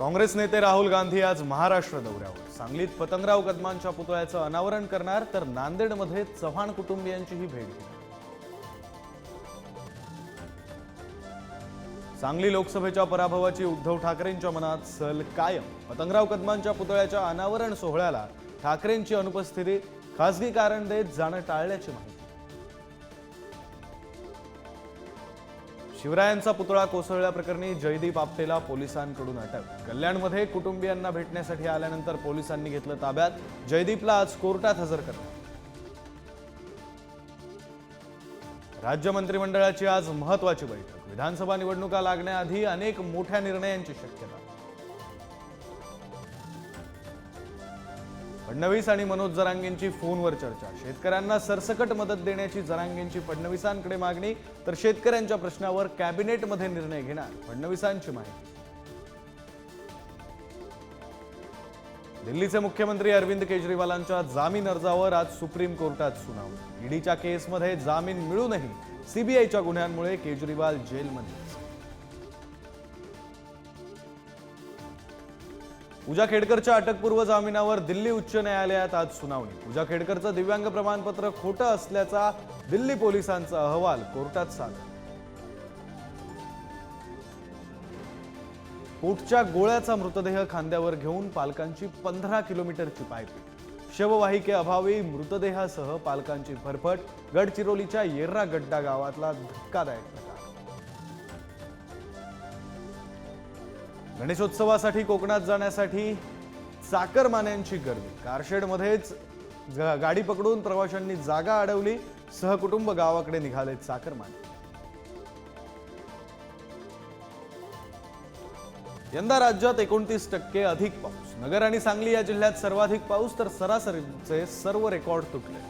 काँग्रेस नेते राहुल गांधी आज महाराष्ट्र दौऱ्यावर. सांगलीत पतंगराव कदमांच्या पुतळ्याचं अनावरण करणार तर नांदेडमध्ये चव्हाण कुटुंबियांचीही भेट घेणार. सांगली लोकसभेच्या पराभवाची उद्धव ठाकरेंच्या मनात सल कायम. पतंगराव कदमांच्या पुतळ्याच्या अनावरण सोहळ्याला ठाकरेंची अनुपस्थिती खासगी कारण देत जाणं टाळल्याची माहिती. शिवरायांचा पुतळा कोसळल्याप्रकरणी जयदीप आपटेला पोलिसांकडून अटक. कल्याणमध्ये कुटुंबियांना भेटण्यासाठी आल्यानंतर पोलिसांनी घेतलं ताब्यात. जयदीपला आज कोर्टात हजर करणार राज्य मंत्रिमंडळाची आज महत्वाची बैठक. विधानसभा निवडणुका लागण्याआधी अनेक मोठ्या निर्णयांची शक्यता. फडणवीस आणि मनोज जरांगेंची फोनवर चर्चा. शेतकऱ्यांना सरसकट मदत देण्याची जरांगेंची फडणवीसांकडे मागणी तर शेतकऱ्यांच्या प्रश्नावर कॅबिनेटमध्ये निर्णय घेणार फडणवीसांची माहिती. दिल्लीचे मुख्यमंत्री अरविंद केजरीवालांच्या जामीन अर्जावर आज सुप्रीम कोर्टात सुनावणी. ईडीच्या केसमध्ये जामीन मिळूनही सीबीआयच्या गुन्ह्यांमुळे केजरीवाल जेलमध्ये. पूजा खेडकरच्या अटकपूर्व जामिनावर दिल्ली उच्च न्यायालयात आज सुनावणी. पूजा खेडकरचं दिव्यांग प्रमाणपत्र खोटं असल्याचा दिल्ली पोलिसांचा अहवाल कोर्टात सादर पोटच्या गोळ्याचा मृतदेह खांद्यावर घेऊन पालकांची पंधरा किलोमीटरची पायपीट. शववाहिके अभावी मृतदेहासह पालकांची फरफट गडचिरोलीच्या येर्रा गड्डा गावातला धक्कादायक गणेशोत्सवासाठी कोकणात जाण्यासाठी चाकरमान्यांची गर्दी. कारशेडमध्येच गाडी पकडून प्रवाशांनी जागा अडवली. सहकुटुंब गावाकडे निघाले चाकरमाने. यंदा राज्यात एकोणतीस टक्के अधिक पाऊस. नगर आणि सांगली या जिल्ह्यात सर्वाधिक पाऊस तर सरासरीचे सर्व रेकॉर्ड तुटले.